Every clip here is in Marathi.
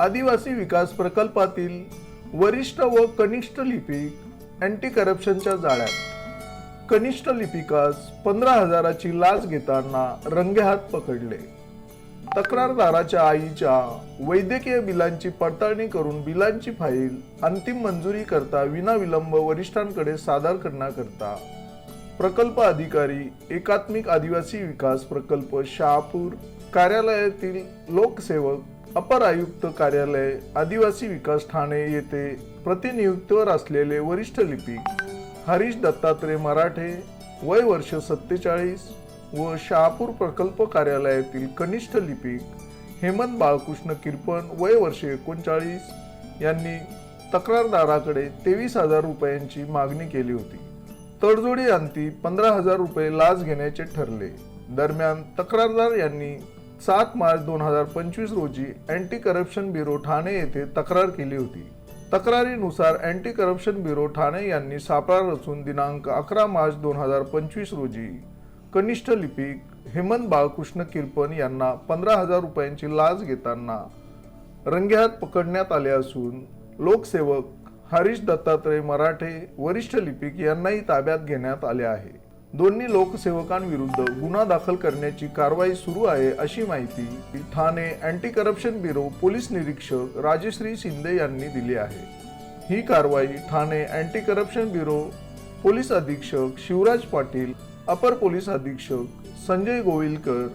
आदिवासी विकास प्रकल्पातील वरिष्ठ व कनिष्ठ लिपिक अँटी करप्शनच्या जाळ्यात. कनिष्ठ लिपिकास पंधरा हजाराची लाच घेताना रंगेहात पकडले. तक्रारदाराच्या आईच्या वैद्यकीय बिलांची पडताळणी करून बिलांची फाईल अंतिम मंजुरी करता विनाविलंब वरिष्ठांकडे सादर करण्याकरता प्रकल्प अधिकारी एकात्मिक आदिवासी विकास प्रकल्प शहापूर कार्यालयातील लोकसेवक अपर आयुक्त कार्यालय आदिवासी विकास ठाणे येथे प्रतिनियुक्तीवर असलेले वरिष्ठ लिपिक हरीश दत्तात्रय मराठे वय वर्ष सत्तेचाळीस व शहापूर प्रकल्प कार्यालयातील कनिष्ठ लिपिक हेमंत बाळकृष्ण किरपण वय वर्ष एकोणचाळीस यांनी तक्रारदाराकडे तेवीस हजार रुपयांची मागणी केली होती. तडजोडी अंती पंधरा हजार रुपये लाच घेण्याचे ठरले. दरम्यान तक्रारदार यांनी सात मार्च दोन हजार पंचवीस रोजी अँटी करप्शन ब्युरो ठाणे येथे तक्रार केली होती. तक्रारीनुसार अँटी करप्शन ब्युरो ठाणे यांनी सापळा रचून दिनांक अकरा मार्च दोन हजार पंचवीस रोजी कनिष्ठ लिपिक हेमंत बाळकृष्ण किरपन यांना पंधरा हजार रुपयांची लाच घेताना रंगेहात पकडण्यात आले असून लोकसेवक हरीश दत्तात्रय मराठे वरिष्ठ लिपिक यांनाही ताब्यात घेण्यात आले आहे. दोन्ही लोकसेवकांविरुद्ध गुन्हा दाखल करण्याची कारवाई सुरू आहे अशी माहिती Thane anti corruption bureau police निरीक्षक राजश्री शिंदे यांनी दिली आहे. ही कारवाई Thane anti corruption bureau police अधीक्षक शिवराज पाटील अपर पोलीस अधीक्षक संजय गोविलकर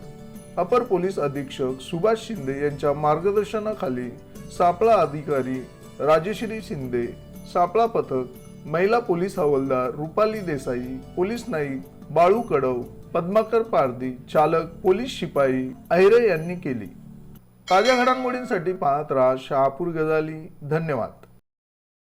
अपर पोलीस अधीक्षक सुभाष शिंदे यांच्या मार्गदर्शनाखाली सापळा अधिकारी राजश्री शिंदे सापळा पथक महिला पोलीस हवालदार रुपाली देसाई पोलीस नाईक बाळू कडव पद्माकर पारदी चालक पोलीस शिपाई अहिरे यांनी केली. ताज्या घडामोडींसाठी पाहत राहा शहापूर गजाली. धन्यवाद.